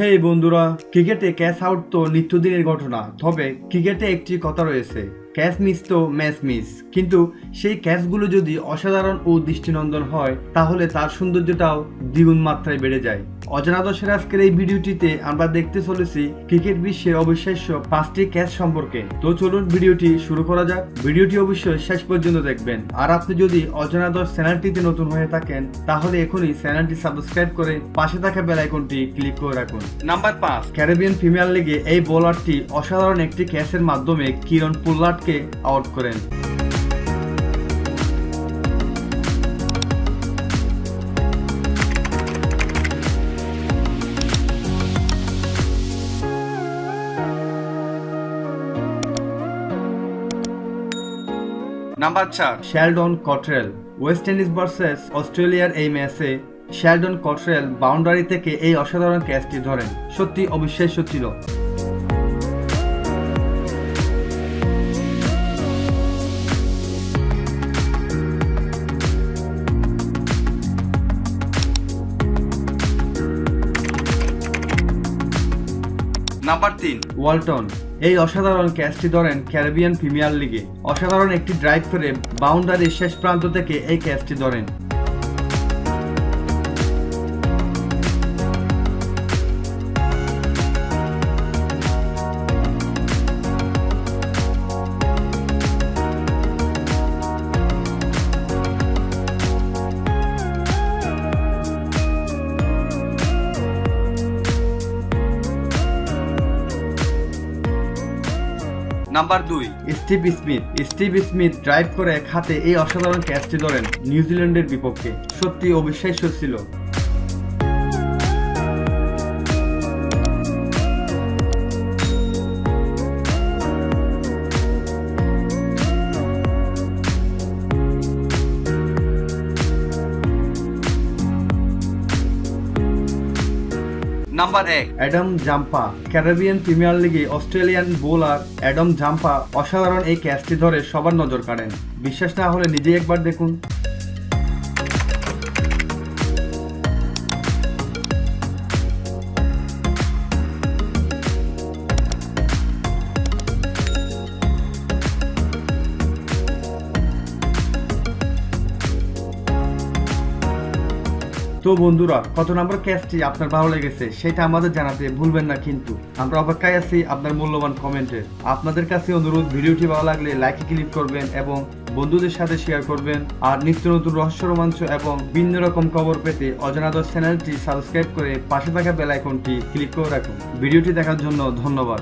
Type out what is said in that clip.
হে বন্ধুরা, ক্রিকেটে catch out তো নিত্যদিনের ঘটনা, তবে ক্রিকেটে একটি কথা রয়েছে, ক্যাচ মিস তো ম্যাচ মিস। কিন্তু সেই ক্যাচগুলো যদি অসাধারণ ও দৃষ্টিনন্দন হয়, তাহলে তার সৌন্দর্যটাও দ্বিগুণ মাত্রায় বেড়ে যায়। অজানা দশের আজকের এই ভিডিওটিতে আমরা দেখতে চলেছি ক্রিকেট বিশ্বের অবিশ্বাস্য পাঁচটি ক্যাচ সম্পর্কে। তো চলুন ভিডিওটি শুরু করা যাক। ভিডিওটি অবশ্যই শেষ পর্যন্ত দেখবেন। আর আপনি যদি অজানা দশ চ্যানেলটিতে নতুন হয়ে থাকেন, তাহলে এখনই চ্যানেলটি সাবস্ক্রাইব করে পাশে থাকা বেল আইকনটি ক্লিক করে রাখুন। নাম্বার পাঁচ ক্যারিবিয়ান প্রিমিয়ার লিগে এই বোলারটি অসাধারণ একটি ক্যাচের মাধ্যমে কিরণ পোল্লার্ডকে আউট করেন। নাম্বার চার। Sheldon Cottrell West Indies versus অস্ট্রেলিয়ার এই ম্যাচে শ্যালডন কটরেল বাউন্ডারি থেকে এই অসাধারণ ক্যাচটি ধরেন। সত্যি অবিশ্বাস্য ছিল। নাম্বার তিন। ওয়ালটন এই অসাধারণ ক্যাচটি ধরেন ক্যারিবিয়ান প্রিমিয়ার লিগে। অসাধারণ একটি ড্রাইভ করে বাউন্ডারির শেষ প্রান্ত থেকে এই ক্যাচটি ধরেন। নাম্বার দুই। Steve Smith. Steve Smith drive করে খাতে এই অসাধারণ ক্যাচটি ধরেন নিউজিল্যান্ডের বিপক্ষে। সত্যি অবিশ্বাস্য ছিল। নাম্বার এক অ্যাডাম জাম্পা ক্যারেবিয়ান প্রিমিয়ার লিগে অস্ট্রেলিয়ান বোলার অ্যাডাম জাম্পা অসাধারণ এই ক্যাচটি ধরে সবার নজর কাড়েন। বিশ্বাস না হলে নিজেই একবার দেখুন। তো বন্ধুরা, কত নম্বর ক্যাচটি আপনার ভালো লেগেছে, সেটা আমাদের জানাতে ভুলবেন না কিন্তু। আমরা অপেক্ষায় আছি আপনার মূল্যবান কমেন্টের আপনাদের কাছে অনুরোধ, ভিডিওটি ভালো লাগলে লাইকে ক্লিক করবেন এবং বন্ধুদের সাথে শেয়ার করবেন। আর নিত্য নতুন রহস্য, রোমাঞ্চ এবং ভিন্ন রকম খবর পেতে অজানাদর চ্যানেলটি সাবস্ক্রাইব করে পাশে থাকা বেল আইকনটি ক্লিক করে রাখুন। ভিডিওটি দেখার জন্য ধন্যবাদ।